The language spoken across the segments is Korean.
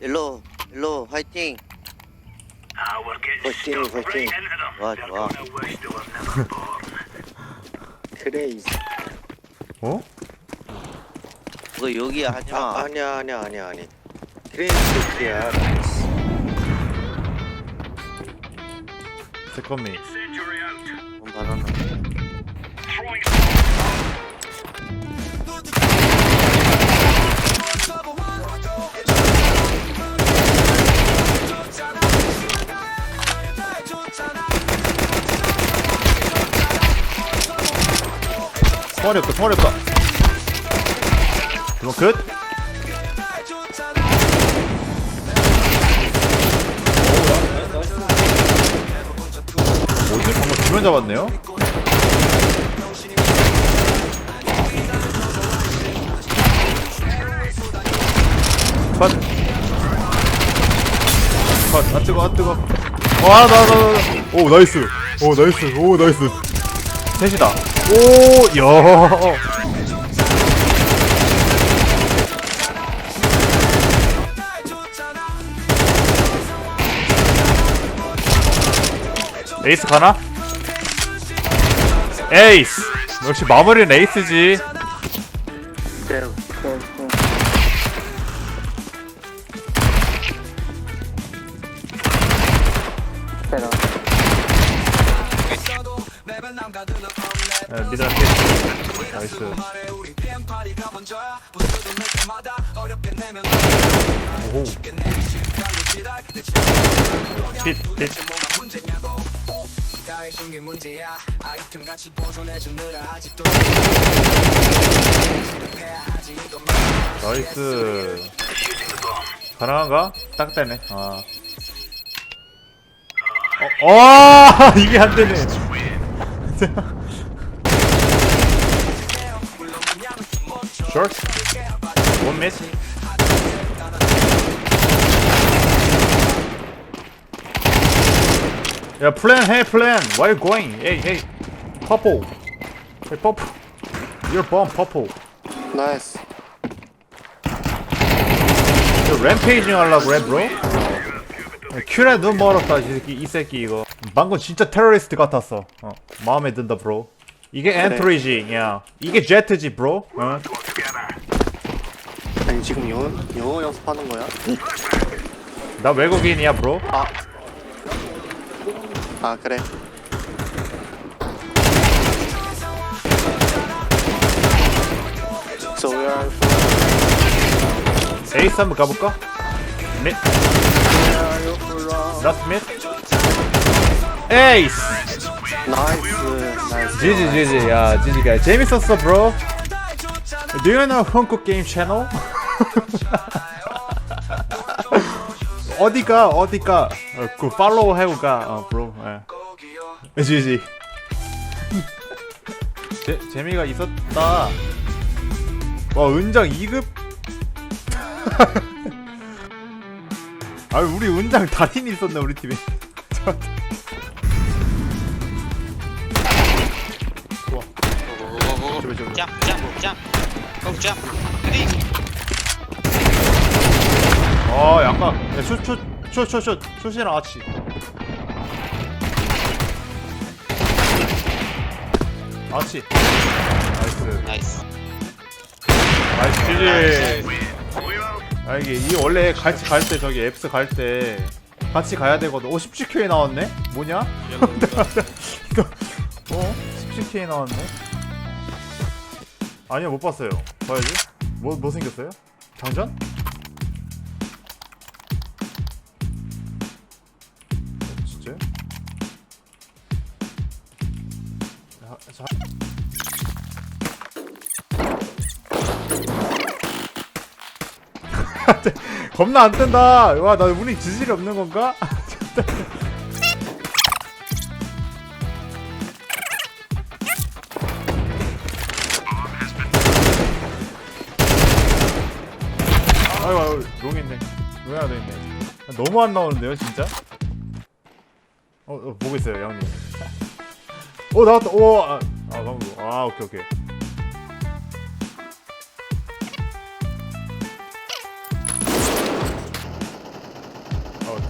일로 일로 화이팅 Ah, they were never born. 크레이지. 어? 그거 여기 하지마 아, 아니야, 아니야, 아니야, 아니. 크레이지야. 세컨미 총알이 없다 총알이 없다 그럼 끝? 뭐지? 방금 두명 잡았네요? 컷! 컷! 아 뜨거 아 뜨거 와나나 나오 나이스 오 나이스 오 나이스 셋이다 오 야 에이스 가나? 에이스. 역시 마무리는 에이스지 네, 미드랑 pit 나이스. 오호. 핏, 핏. 나이스. 가능한가? 딱 되네. 아. 어, 어 이게 안 되네 Short One miss 야 플랜 해 플랜 Why you going? Hey hey Purple Hey purple You're bomb purple 나이스. 저 램페이징 하려고 그래 브로? 큐레 눈 멀었다 이 새끼 이 새끼 이거 방금 진짜 테러리스트 같았어 어, 마음에 든다 브로 이게 엔트리지 야 이게 제트지 브로 어? 아니, 지금 영어, 영어 연습하는 거야? 나 외국인이야 브로 아. 아, 그래. So we are 에이스 한번 가볼까? 밋 라스트 밋 에이스 나이스, 나이스. 지지 지지 야 지지가 재밌었어 브로 Do you know 한국 게임 채널? 어디가 어디가? 어, 그 팔로우 해오가 어 브로 예. 지지 재, 재미가 있었다. 와 은장 2급. 아 우리 은장 달인 있었네 우리 팀에 저기 저기 Jump, jump, jump. Go jump. Ready? 어 약간 슛슛슛슛슛 슛이랑 같이. 같이. 나이스. Nice. 나이스 지지. 아 이게 이 원래 같이 갈 때 저기 앱스 갈 때 같이 가야 되거든. 오 17K 나왔네? 뭐냐? 이거 어? 17K 나왔네 아니요 못 봤어요 봐야지 뭐 뭐 생겼어요 장전 어, 진짜요? 자, 자. 겁나 안 뜬다. 와, 나 운이 지질이 없는 건가? 아유, 아유, 롱 있네. 왜안 있네. 너무 안 나오는데요, 진짜? 어, 어 보고 있어요, 양님. 어, 나왔다. 오, 아, 아, 방금. 아, 오케이, 오케이.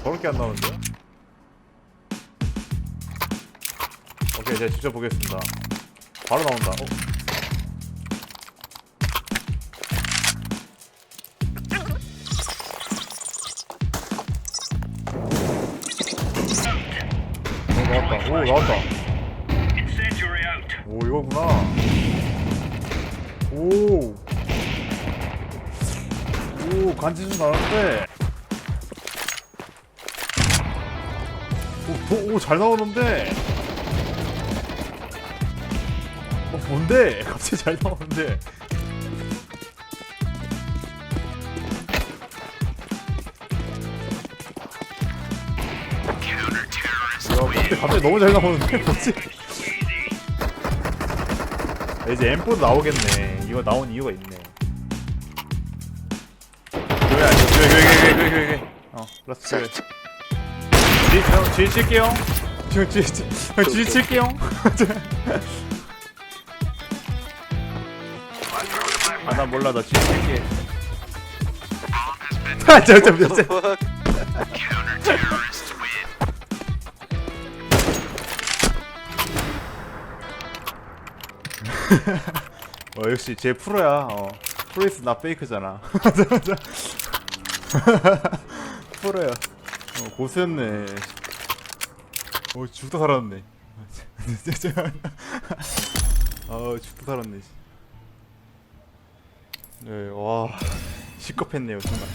더럽게 안 나오는데? 오케이 제가 직접 보겠습니다 바로 나온다 어? 나왔다. 오 나왔다. 오 이거구나. 오. 오 간지 좀 나는데 오, 오, 잘 나오는데? 어 뭔데? 갑자기 잘 나오는데 근데 갑자기 너무 잘 나오는데 뭐지 아, 이제 M4도 나오겠네. 이거 나온 이유가 있네. 교회 아니야? 교회, 교회, 교회, 교회, 교회, 교회. 어, 라스트 교회. 지, 형, 지 칠게요. 형, 지, 지, 형, 지 칠게요. 아, 나 몰라, 나지 칠게. 아, 저, 저, 저, 저. 어, 역시 제 프로야. 어. 프로이스 나 페이크잖아. 프로야. 어, 고수였네. 어, 죽다 살았네. 아, 죽다 살았네. 네, 와, 시겁했네요, 정말.